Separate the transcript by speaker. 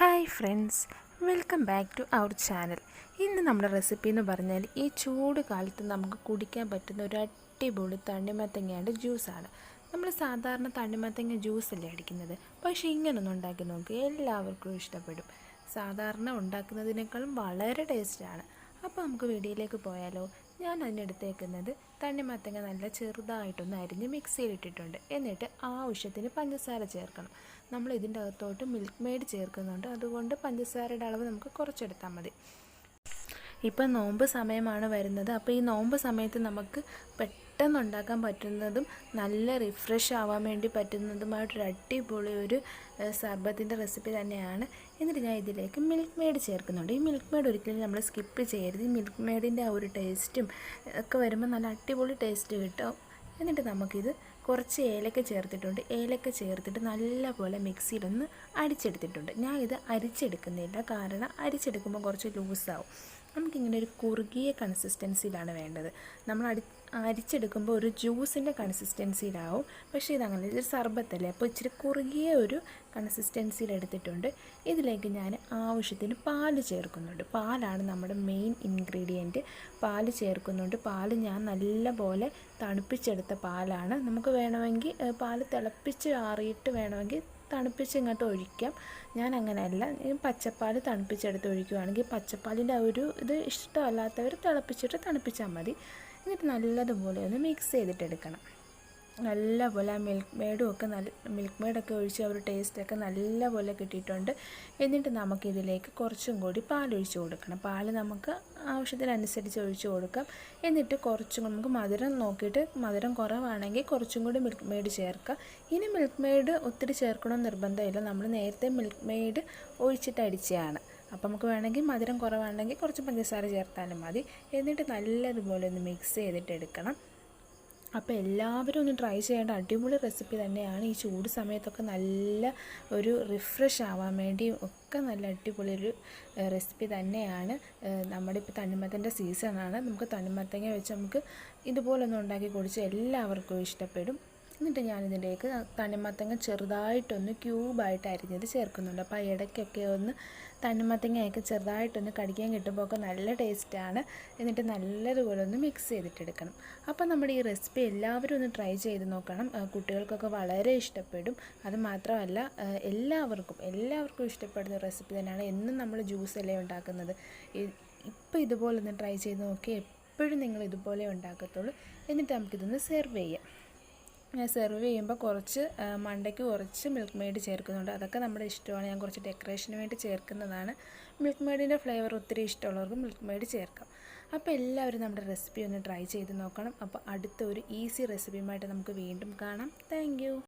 Speaker 1: Hi friends welcome back to our channel. ഇന്ന് നമ്മുടെ recipe എന്ന് പറഞ്ഞാൽ ഈ ചൂട് കാലത്ത് നമുക്ക് കുടിക്കാൻ പറ്റുന്ന ഒരു അടിപൊളി തണ്ണിമത്തങ്ങയുടെ ജ്യൂസാണ്. നമ്മൾ സാധാരണ തണ്ണിമത്തങ്ങ ജ്യൂസ് ജ്യൂസല്ലേ അടിക്കുന്നത്? പക്ഷേ ഇങ്ങനൊന്നും ഉണ്ടാക്കി നോക്കി എല്ലാവർക്കും ഇഷ്ടപ്പെടും. സാധാരണ ഉണ്ടാക്കുന്നതിനേക്കാളും വളരെ ടേസ്റ്റാണ്. അപ്പോൾ നമുക്ക് വീഡിയോയിലേക്ക് പോയാലോ? ഞാൻ അതിനെടുത്തേക്കുന്നത് തണ്ണിമത്തങ്ങ നല്ല ചെറുതായിട്ടൊന്ന് അരിഞ്ഞ് മിക്സിയിലിട്ടിട്ടുണ്ട്. എന്നിട്ട് ആവശ്യത്തിന് പഞ്ചസാര ചേർക്കണം. നമ്മൾ ഇതിന്റെ അകത്തോട്ട് മിൽക്ക് മെയ്ഡ് ചേർക്കുന്നുണ്ട്. അതുകൊണ്ട് പഞ്ചസാരയുടെ അളവ് നമുക്ക് കുറച്ചെടുത്താൽ മതി. ഇപ്പം നോമ്പ് സമയമാണ് വരുന്നത്. അപ്പോൾ ഈ നോമ്പ് സമയത്ത് നമുക്ക് പെട്ടെന്ന് ഉണ്ടാക്കാൻ പറ്റുന്നതും നല്ല റിഫ്രഷ് ആവാൻ വേണ്ടി പറ്റുന്നതുമായിട്ടൊരു അടിപൊളി ഒരു സർബത്തിന്റെ റെസിപ്പി തന്നെയാണ്. എന്നിട്ട് ഞാൻ ഇതിലേക്ക് മിൽക്ക് മെയ്ഡ് ചേർക്കുന്നുണ്ട്. ഈ മിൽക്ക് മെയ്ഡ് ഒരിക്കലും നമ്മൾ സ്കിപ്പ് ചെയ്യരുത്. ഈ മിൽക്ക് മെയ്ഡിന്റെ ആ ഒരു ടേസ്റ്റും ഒക്കെ വരുമ്പോൾ നല്ല അടിപൊളി ടേസ്റ്റ് കിട്ടും. എന്നിട്ട് നമുക്കിത് കുറച്ച് ഏലക്ക ചേർത്തിട്ടുണ്ട്. ഏലക്ക ചേർത്തിട്ട് നല്ലപോലെ മിക്സിയിലൊന്ന് അടിച്ചെടുത്തിട്ടുണ്ട്. ഞാൻ ഇത് അരിച്ചെടുക്കുന്നില്ല. കാരണം അരിച്ചെടുക്കുമ്പോൾ കുറച്ച് ലൂസാവും നമുക്കിങ്ങനെ ഒരു കുറുകിയ കൺസിസ്റ്റൻസിയിലാണ് വേണ്ടത്. നമ്മൾ അടി അരിച്ചെടുക്കുമ്പോൾ ഒരു ജ്യൂസിന്റെ കൺസിസ്റ്റൻസിയിലാവും പക്ഷേ ഇതങ്ങനെ ഇതൊരു സർബത്തല്ലേ? അപ്പോൾ ഇച്ചിരി കുറുകിയ ഒരു കൺസിസ്റ്റൻസിയിൽ എടുത്തിട്ടുണ്ട്. ഇതിലേക്ക് ഞാൻ ആവശ്യത്തിന് പാൽ ചേർക്കുന്നുണ്ട്. പാലാണ് നമ്മുടെ മെയിൻ ഇൻഗ്രീഡിയന്റ് പാൽ ചേർക്കുന്നുണ്ട്. പാൽ ഞാൻ നല്ലപോലെ തണുപ്പിച്ചെടുത്ത പാലാണ്. നമുക്ക് വേണമെങ്കിൽ പാൽ തിളപ്പിച്ച് ആറിയിട്ട് വേണമെങ്കിൽ തണുപ്പിച്ച് ഇങ്ങോട്ട് ഒഴിക്കാം. ഞാൻ അങ്ങനെയല്ല പച്ചപ്പാൽ തണുപ്പിച്ചെടുത്ത് ഒഴിക്കുകയാണെങ്കിൽ പച്ചപ്പാലിന്റെ ആ ഒരു ഇത് ഇഷ്ടമല്ലാത്തവർ തിളപ്പിച്ചിട്ട് തണുപ്പിച്ചാൽ മതി. എന്നിട്ട് നല്ലതുപോലെ ഒന്ന് മിക്സ് ചെയ്തിട്ടെടുക്കണം. നല്ലപോലെ ആ മിൽക്ക് മെയ്ഡും ഒക്കെ നല്ല മിൽക്ക് മെയ്ഡൊക്കെ ഒഴിച്ച് ഒരു ടേസ്റ്റൊക്കെ നല്ലപോലെ കിട്ടിയിട്ടുണ്ട്. എന്നിട്ട് നമുക്കിതിലേക്ക് കുറച്ചും കൂടി പാലൊഴിച്ച് കൊടുക്കണം. പാൽ നമുക്ക് ആവശ്യത്തിനനുസരിച്ച് ഒഴിച്ച് കൊടുക്കാം. എന്നിട്ട് കുറച്ചും നമുക്ക് മധുരം നോക്കിയിട്ട് മധുരം കുറവാണെങ്കിൽ കുറച്ചും കൂടി മിൽക്ക് മെയ്ഡ് ചേർക്കുക ഇനി മിൽക്ക് മെയ്ഡ് ഒത്തിരി ചേർക്കണമെന്ന് നിർബന്ധമില്ല. നമ്മൾ നേരത്തെ മിൽക്ക് മെയ്ഡ് ഒഴിച്ചിട്ട് അടിച്ചതാണ്. അപ്പം നമുക്ക് വേണമെങ്കിൽ മധുരം കുറവാണെങ്കിൽ കുറച്ച് പഞ്ചസാര ചേർത്താലും മതി. എന്നിട്ട് നല്ലതുപോലെ ഒന്ന് മിക്സ് ചെയ്തിട്ട് എടുക്കണം. അപ്പോൾ എല്ലാവരും ഒന്ന് ട്രൈ ചെയ്യേണ്ട അടിപൊളി റെസിപ്പി തന്നെയാണ്. ഈ ചൂട് സമയത്തൊക്കെ നല്ല ഒരു റിഫ്രഷ് ആവാൻ വേണ്ടി ഒക്കെ നല്ല അടിപൊളി ഒരു റെസിപ്പി തന്നെയാണ്. നമ്മുടെ ഇപ്പോൾ തണ്ണിമത്തന്റെ സീസണാണ് നമുക്ക് തണ്ണിമത്തങ്ങ വെച്ച് നമുക്ക് ഇതുപോലൊന്നും ഉണ്ടാക്കി കുടിച്ച് എല്ലാവർക്കും ഇഷ്ടപ്പെടും. എന്നിട്ട് ഞാനിതിലേക്ക് തണ്ണിമത്തങ്ങ ചെറുതായിട്ടൊന്ന് ക്യൂബായിട്ട് അരിഞ്ഞത് ചേർക്കുന്നുണ്ട്. അപ്പോൾ ഇടയ്ക്കൊക്കെ ഒന്ന് തണ്ണിമത്തങ്ങയൊക്കെ ചെറുതായിട്ടൊന്ന് കടിക്കാൻ കിട്ടുമ്പോൾ ഒക്കെ നല്ല ടേസ്റ്റാണ്. എന്നിട്ട് നല്ലതുപോലെ ഒന്ന് മിക്സ് ചെയ്തിട്ടെടുക്കണം. അപ്പോൾ നമ്മുടെ ഈ റെസിപ്പി എല്ലാവരും ഒന്ന് ട്രൈ ചെയ്ത് നോക്കണം. കുട്ടികൾക്കൊക്കെ വളരെ ഇഷ്ടപ്പെടും. അത് മാത്രമല്ല എല്ലാവർക്കും എല്ലാവർക്കും ഇഷ്ടപ്പെടുന്ന റെസിപ്പി തന്നെയാണ് എന്നും നമ്മൾ ജ്യൂസ് അല്ലേ ഉണ്ടാക്കുന്നത്. ഇപ്പോൾ ഇതുപോലെ ഒന്ന് ട്രൈ ചെയ്ത് നോക്കി എപ്പോഴും നിങ്ങൾ ഇതുപോലെ ഉണ്ടാക്കത്തുള്ളൂ. എന്നിട്ട് നമുക്കിതൊന്ന് സെർവ് ചെയ്യാം. സെർവ് ചെയ്യുമ്പോൾ കുറച്ച് മണ്ടയ്ക്ക് കുറച്ച് മിൽക്ക് മെയ്ഡ് ചേർക്കുന്നുണ്ട്. അതൊക്കെ നമ്മുടെ ഇഷ്ടമാണ്. ഞാൻ കുറച്ച് ഡെക്കറേഷന് വേണ്ടി ചേർക്കുന്നതാണ്. മിൽക്ക് മെയ്ഡിന്റെ ഫ്ലേവർ ഒത്തിരി ഇഷ്ടമുള്ളവർക്ക് മിൽക്ക് മെയ്ഡ് ചേർക്കാം. അപ്പോൾ എല്ലാവരും നമ്മുടെ റെസിപ്പി ഒന്ന് ട്രൈ ചെയ്ത് നോക്കണം. അപ്പോൾ അടുത്ത ഒരു ഈസി റെസിപ്പിയുമായിട്ട് നമുക്ക് വീണ്ടും കാണാം. താങ്ക്